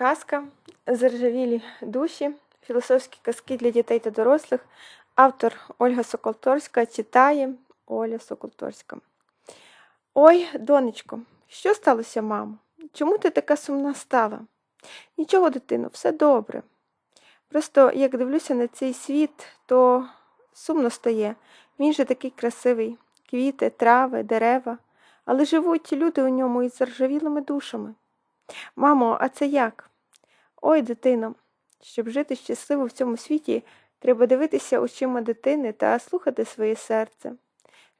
Казка Заржавілі душі. Філософські казки для дітей та дорослих. Автор Ольга Соколторська читає Оля Соколторська. Ой, донечко, що сталося, мамо? Чому ти така сумна стала? Нічого, дитино, все добре. Просто як дивлюся на цей світ, то сумно стає. Він же такий красивий. Квіти, трави, дерева, але живуть люди у ньому із заржавілими душами. Мамо, а це як? Ой, дитино, щоб жити щасливо в цьому світі, треба дивитися очима дитини та слухати своє серце.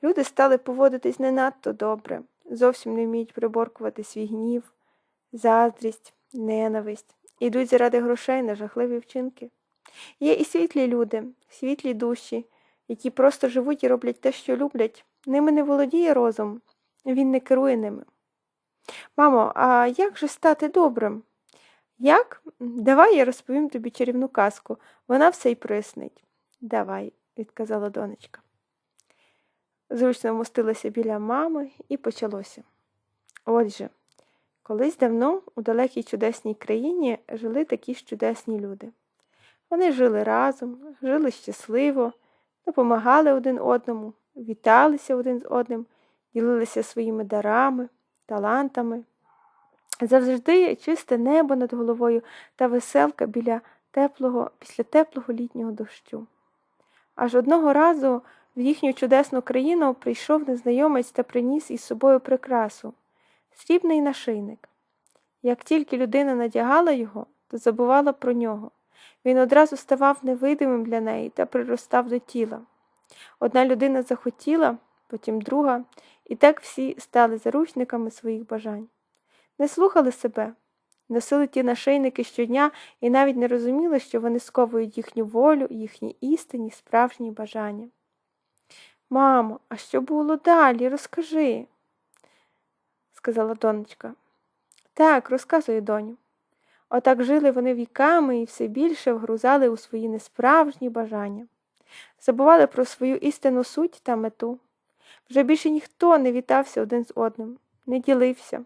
Люди стали поводитись не надто добре, зовсім не вміють приборкувати свій гнів, заздрість, ненависть, ідуть заради грошей на жахливі вчинки. Є і світлі люди, світлі душі, які просто живуть і роблять те, що люблять. Ними не володіє розум, він не керує ними. Мамо, а як же стати добрим? Як? Давай я розповім тобі чарівну казку, вона все й прояснить. Давай, відказала донечка. Зручно вмостилася біля мами і почалося. Отже, колись давно у далекій чудесній країні жили такі ж чудесні люди. Вони жили разом, жили щасливо, допомагали один одному, віталися один з одним, ділилися своїми дарами, талантами. Завжди чисте небо над головою та веселка біля теплого, після теплого літнього дощу. Аж одного разу в їхню чудесну країну прийшов незнайомець та приніс із собою прикрасу срібний нашийник. Як тільки людина надягала його, то забувала про нього. Він одразу ставав невидимим для неї та приростав до тіла. Одна людина захотіла, потім друга, і так всі стали заручниками своїх бажань. Не слухали себе, носили ті нашийники щодня і навіть не розуміли, що вони сковують їхню волю, їхні істинні, справжні бажання. Мамо, а що було далі? Розкажи, сказала донечка. Так, розказує доню. Отак жили вони віками і все більше вгрузали у свої несправжні бажання, забували про свою істинну суть та мету. Вже більше ніхто не вітався один з одним, не ділився.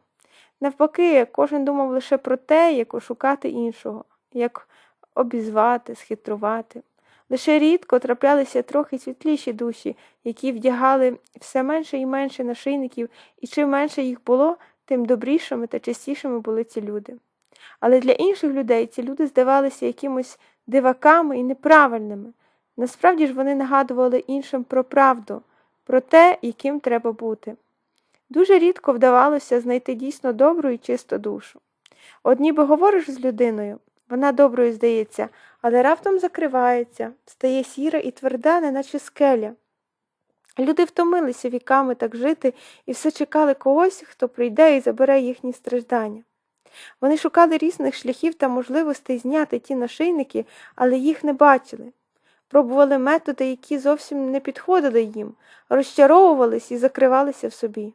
Навпаки, кожен думав лише про те, як ошукати іншого, як обізвати, схитрувати. Лише рідко траплялися трохи світліші душі, які вдягали все менше і менше нашийників, і чим менше їх було, тим добрішими та частішими були ці люди. Але для інших людей ці люди здавалися якимось диваками і неправильними. Насправді ж вони нагадували іншим про правду, про те, яким треба бути. Дуже рідко вдавалося знайти дійсно добру і чисту душу. От ніби говориш з людиною, вона доброю здається, але раптом закривається, стає сіра і тверда, неначе скеля. Люди втомилися віками так жити і все чекали когось, хто прийде і забере їхні страждання. Вони шукали різних шляхів та можливостей зняти ті нашийники, але їх не бачили. Пробували методи, які зовсім не підходили їм, розчаровувались і закривалися в собі.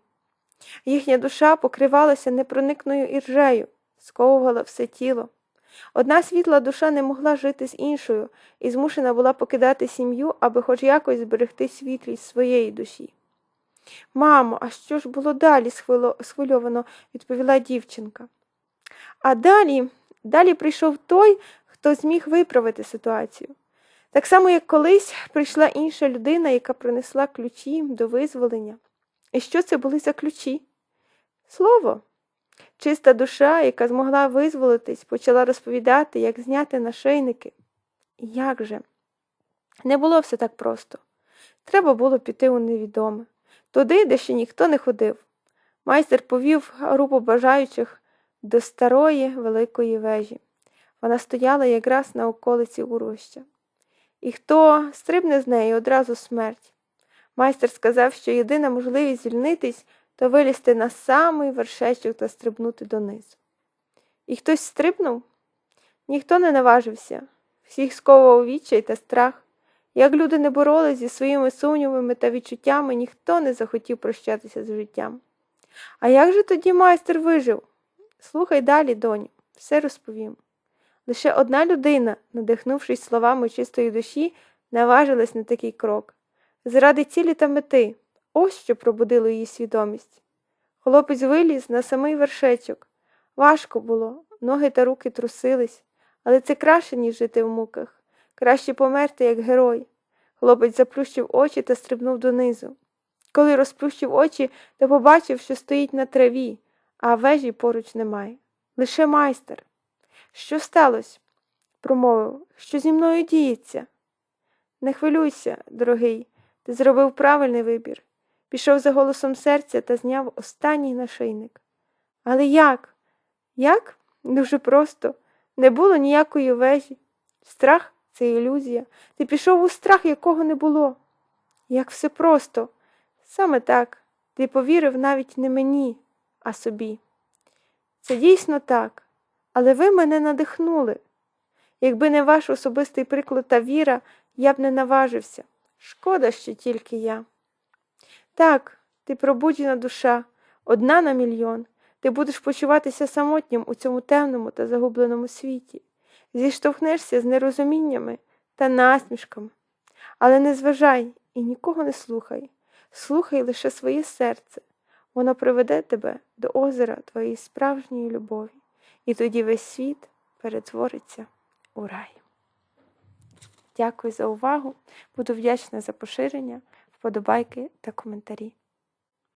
Їхня душа покривалася непроникною іржею, сковувала все тіло. Одна світла душа не могла жити з іншою і змушена була покидати сім'ю, аби хоч якось зберегти світлість своєї душі. Мамо, а що ж було далі? схвильовано відповіла дівчинка. А далі, далі прийшов той, хто зміг виправити ситуацію. Так само, як колись прийшла інша людина, яка принесла ключі до визволення. І що це були за ключі? Слово. Чиста душа, яка змогла визволитись, почала розповідати, як зняти нашийники. Як же? Не було все так просто. Треба було піти у невідоме, туди, де ще ніхто не ходив. Майстер повів групу бажаючих до старої великої вежі. Вона стояла якраз на околиці уроща. І хто стрибне з неї одразу смерть. Майстер сказав, що єдина можливість звільнитись то вилізти на самий вершечок та стрибнути донизу. І хтось стрибнув? Ніхто не наважився, всіх сковував відчай та страх. Як люди не боролись зі своїми сумнівами та відчуттями, ніхто не захотів прощатися з життям. А як же тоді майстер вижив? Слухай далі, доню, все розповім. Лише одна людина, надихнувшись словами чистої душі, наважилась на такий крок. Заради цілі та мети, ось що пробудило її свідомість. Хлопець виліз на самий вершечок, Важко було, ноги та руки трусились, але це краще, ніж жити в муках. Краще померти, як герой. Хлопець заплющив очі та стрибнув донизу. Коли розплющив очі, то побачив, що стоїть на траві, а вежі поруч немає. Лише майстер. Що сталося? промовив. Що зі мною діється? Не хвилюйся, дорогий, ти зробив правильний вибір. Пішов за голосом серця та зняв останній нашийник. Але як? Як? Дуже просто. Не було ніякої вежі. Страх це ілюзія. Ти пішов у страх, якого не було. Як все просто. Саме так. Ти повірив навіть не мені, а собі. Це дійсно так. Але ви мене надихнули. Якби не ваш особистий приклад та віра, я б не наважився. Шкода, що тільки я. Так, ти пробуджена душа, одна на мільйон. Ти будеш почуватися самотнім у цьому темному та загубленому світі, зіштовхнешся з нерозуміннями та насмішками. Але не зважай і нікого не слухай. Слухай лише своє серце. Воно приведе тебе до озера твоєї справжньої любові, і тоді весь світ перетвориться у рай. Дякую за увагу. Буду вдячна за поширення, вподобайки та коментарі.